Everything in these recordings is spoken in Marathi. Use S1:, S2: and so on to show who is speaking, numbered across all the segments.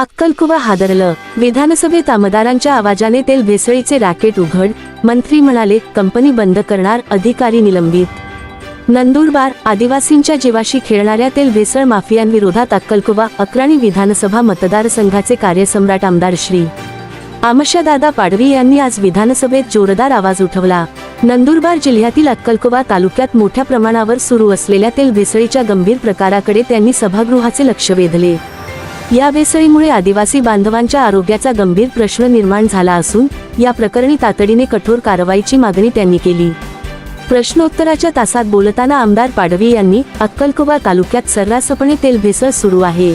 S1: अक्कलकुवा हादरलं. विधानसभेत आमदारांच्या आवाजाने तेल भेसळीचे रॅकेट उघड मंत्री म्हणाले कंपनी बंद करणार अधिकारी निलंबित. नंदुरबार आदिवासींच्या जीवाशी खेळणाऱ्या तेल भेसळ माफियांविरोधात अक्कलकुवा अक्राणी विधानसभा मतदारसंघाचे कार्यसम्राट आमदार श्री. आमशादादा पाडवी यांनी आज विधानसभेत जोरदार आवाज उठवला. नंदुरबार जिल्ह्यातील अक्कलकुवा तालुक्यात मोठ्या प्रमाणावर सुरू असलेल्या तेल भेसळीच्या गंभीर प्रकाराकडे त्यांनी सभागृहाचे लक्ष वेधले. या भेसळीमुळे आदिवासी बांधवांच्या आरोग्याचा गंभीर प्रश्न निर्माण झाला असून या प्रकरणी तातडीने कठोर कारवाईची मागणी त्यांनी केली. प्रश्नोत्तराच्या तासात बोलताना आमदार पाडवी यांनी अक्कलकोवा तालुक्यात सर्रासपणे तेल भेसळ सुरू आहे.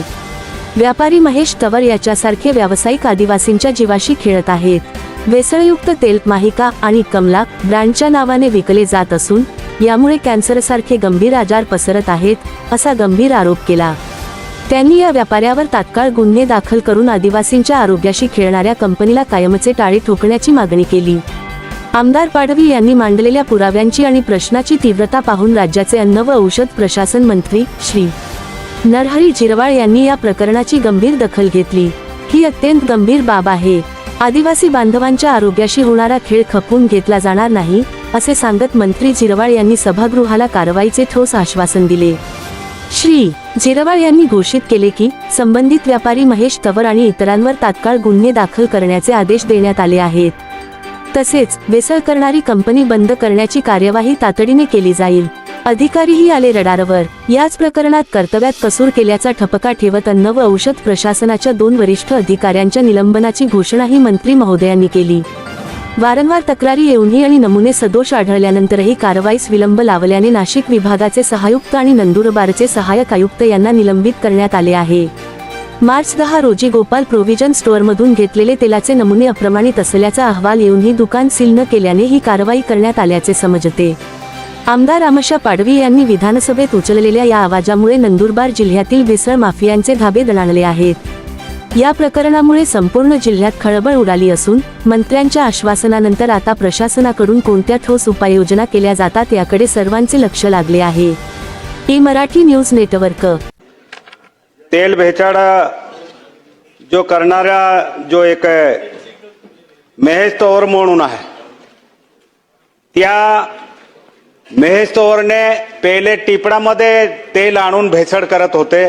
S1: व्यापारी महेश तवर याच्यासारखे व्यावसायिक आदिवासींच्या जीवाशी खेळत आहेत. भेसळयुक्त तेल माहिका आणि कमला ब्रँडच्या नावाने विकले जात असून यामुळे कॅन्सरसारखे गंभीर आजार पसरत आहेत असा गंभीर आरोप केला. त्यांनी या व्यापाऱ्यावर तात्काळ गुन्हे दाखल करून आदिवासींच्या आरोग्याशी खेळणाऱ्या कंपनीला कायमचे टाळे ठोकण्याची मागणी केली. आमदार पाडवी यांनी मांडलेल्या पुराव्यांची आणि प्रश्नाची तीव्रता पाहून राज्याचे अन्न व औषध प्रशासन मंत्री श्री. नरहरी जिरवाळ यांनी या प्रकरणाची गंभीर दखल घेतली. ही अत्यंत गंभीर बाब आहे. आदिवासी बांधवांच्या आरोग्याशी होणारा खेळ खपवून घेतला जाणार नाही असे सांगत मंत्री जिरवाळ यांनी सभागृहाला कारवाईचे ठोस आश्वासन दिले. श्री जिरवाळ यांनी घोषित केले की संबंधित व्यापारी महेश तवर आणि इतरांवर तात्काळ गुन्हे दाखल करण्याचे आदेश देण्यात आले आहेत. तसेच बेसळ करणारी कंपनी बंद करण्याची कार्यवाही तातडीने केली जाईल. अधिकारीही आले रडारवर. याच प्रकरणात कर्तव्यात कसूर केल्याचा ठपका ठेवत अन्न व औषध प्रशासनाच्या दोन वरिष्ठ अधिकाऱ्यांच्या निलंबनाची घोषणाही मंत्री महोदयांनी केली. वारंवार तक्रारी येऊनही आणि नमुने सदोष आढळल्यानंतरही कारवाईस विलंब लावल्याने नाशिक विभागाचे सहायुक्त आणि नंदुरबारचे सहाय्यक आयुक्त यांना निलंबित करण्यात आले आहे. मार्च दहा रोजी गोपाल प्रोव्हिजन स्टोअरमधून घेतलेले तेलाचे नमुने अप्रमाणित असल्याचा अहवाल येऊनही दुकान सील न केल्याने ही कारवाई करण्यात आल्याचे समजते. आमदार आमशा पाडवी यांनी विधानसभेत उचललेल्या या आवाजामुळे नंदुरबार जिल्ह्यातील भेसळ माफियांचे धाबे दणाणले आहेत. या प्रकरणामुळे संपूर्ण जिल्ह्यात खळबळ उडाली असून मंत्र्यांच्या आश्वासनानंतर आता प्रशासनाकडून कोणत्या ठोस उपाययोजना केल्या जातात याकडे सर्वांचे लक्ष लागले आहे. E Marathi news network.
S2: तेल भेचाड जो करणारा जो एक महेश तोवर म्हणून आहे त्या महेश तोवरने पहिले टिपडामध्ये तेल आणून भेसळ करत होते.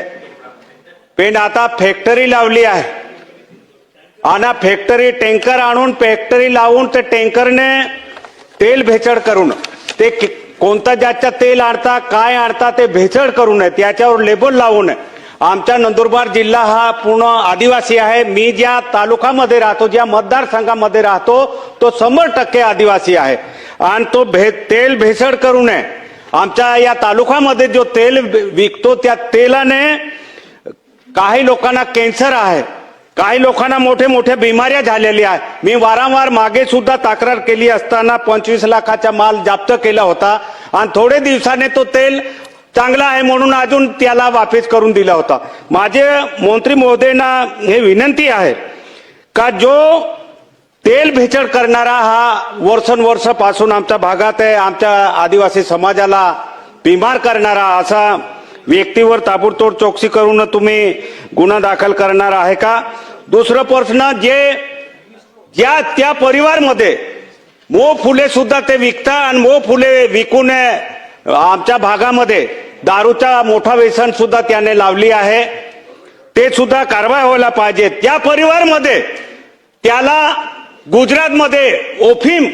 S2: पेंड आता फॅक्टरी लावली आहे. आणि फॅक्टरी टँकर आणून फॅक्टरी लावून ते टँकरने तेल भेचड करून ते कोणता कोणतं ज्याच्या तेल आणता काय आणता ते भेचड करू नये त्याच्यावर लेबल लावू नये आमच्या नंदुरबार जिल्हा हा पूर्ण आदिवासी आहे. मी ज्या तालुकामध्ये राहतो ज्या मतदारसंघामध्ये राहतो तो शंभर टक्के आदिवासी आहे. आणि तो भे तेल भेसळ करू नये. आमच्या या तालुकामध्ये जो तेल विकतो त्या तेलाने काही लोकांना कॅन्सर आहे. काही लोकांना मोठे मोठ्या बिमाऱ्या झालेल्या आहे. मी वारंवार मागे सुद्धा तक्रार केली असताना पंचवीस लाखाचा माल जप्त केला होता. आणि थोडे दिवसाने तो तेल चांगला आहे म्हणून अजून त्याला वापस करून दिला होता. माझे मंत्री महोदयांना हे विनंती आहे का जो तेल भेचड करणारा हा वर्षानुवर्षापासून आमच्या भागात आहे आमच्या आदिवासी समाजाला बिमार करणारा असा व्यक्तीवर ताबडतोड चौकशी करून तुम्ही गुन्हा दाखल करणार आहे का? दुसरं प्रश्न जे ज्या त्या परिवारमध्ये मो फुले सुद्धा ते विकतात आणि मो फुले विकून आमच्या भागामध्ये दारूचा मोठा व्यसन सुद्धा त्याने लावली आहे. ते सुद्धा कारवाई व्हायला पाहिजे. त्या परिवारमध्ये त्याला गुजरातमध्ये ओफीम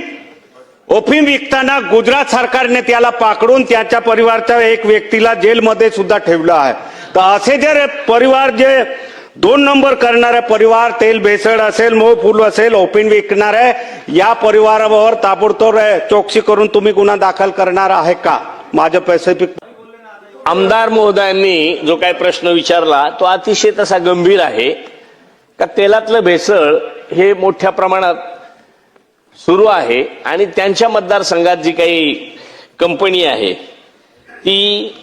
S2: ओफीम विकताना गुजरात सरकारने त्याला पाकडून त्याच्या परिवारच्या एक व्यक्तीला जेलमध्ये सुद्धा ठेवलं आहे. तर असे जर परिवार जे दोन नंबर करणारे परिवार तेल भेसळ असेल मोह फुल असेल ओपिन विकणार आहे या परिवारावर ताबडतोब चौकशी करून तुम्ही गुन्हा दाखल करणार आहे का? माझ्या पॅसिफिक
S3: आमदार महोदयांनी जो काही प्रश्न विचारला तो अतिशय तसा गंभीर आहे. का तेलातलं भेसळ हे मोठ्या प्रमाणात सुरू आहे आणि त्यांच्या मतदारसंघात जी काही कंपनी आहे ती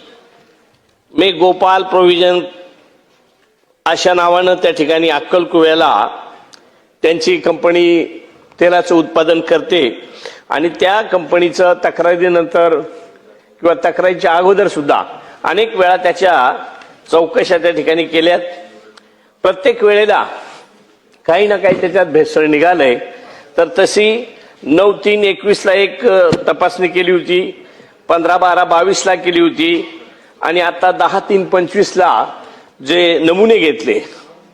S3: मे गोपाल प्रोव्हिजन अशा नावानं त्या ठिकाणी अक्कलकुव्याला त्यांची कंपनी तेलाचं उत्पादन करते आणि त्या कंपनीचं तक्रारीनंतर किंवा तक्रारीच्या अगोदर सुद्धा अनेक वेळा त्याच्या चौकशा त्या ठिकाणी केल्यात. प्रत्येक वेळेला काही ना काही त्याच्यात भेसळ निघालंय. तर तशी नऊ तीन एकवीसला एक तपासणी केली होती पंधरा बारा बावीसला केली होती आणि आता दहा तीन पंचवीसला जे नमुने घेतले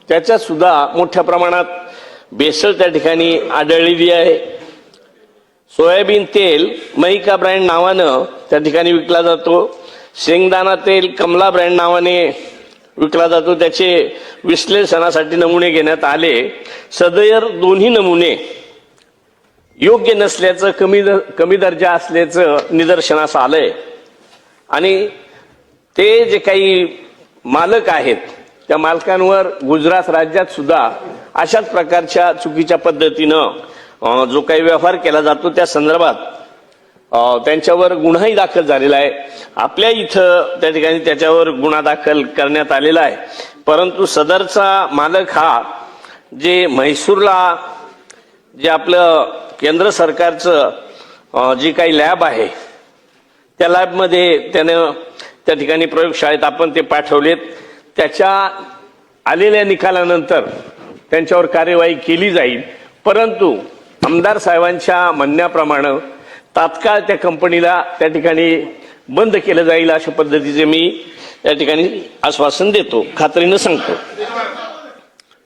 S3: त्याच्यात सुद्धा मोठ्या प्रमाणात भेसळ त्या ठिकाणी आढळलेली आहे. सोयाबीन तेल महिका ब्रँड नावानं त्या ठिकाणी विकला जातो. शेंगदाणा तेल कमला ब्रँड नावाने विकला जातो. त्याचे विश्लेषणासाठी नमुने घेण्यात आले. सदयर दोन्ही नमुने योग्य नसल्याचं कमी दर कमी दर्जा असल्याचं निदर्शनास आलंय. आणि ते जे काही मालक आहेत त्या मालकांवर गुजरात राज्यात सुद्धा अशाच प्रकारच्या चुकीच्या पद्धतीनं जो काही व्यवहार केला जातो त्या संदर्भात त्यांच्यावर गुन्हाही दाखल झालेला आहे. आपल्या इथं त्या ठिकाणी त्याच्यावर गुन्हा दाखल करण्यात आलेला आहे. परंतु सदरचा मालक हा जे म्हैसूरला जे आपलं केंद्र सरकारचं जी काही लॅब आहे त्या लॅबमध्ये त्यानं त्या ठिकाणी प्रयोगशाळेत आपण ते पाठवलेत. त्याच्या आलेल्या निकालानंतर त्यांच्यावर कार्यवाही केली जाईल. परंतु आमदार साहेबांच्या म्हणण्याप्रमाणे तात्काळ त्या कंपनीला त्या ठिकाणी बंद केलं जाईल अशा पद्धतीचे मी त्या ठिकाणी आश्वासन देतो. खात्रीनं सांगतो.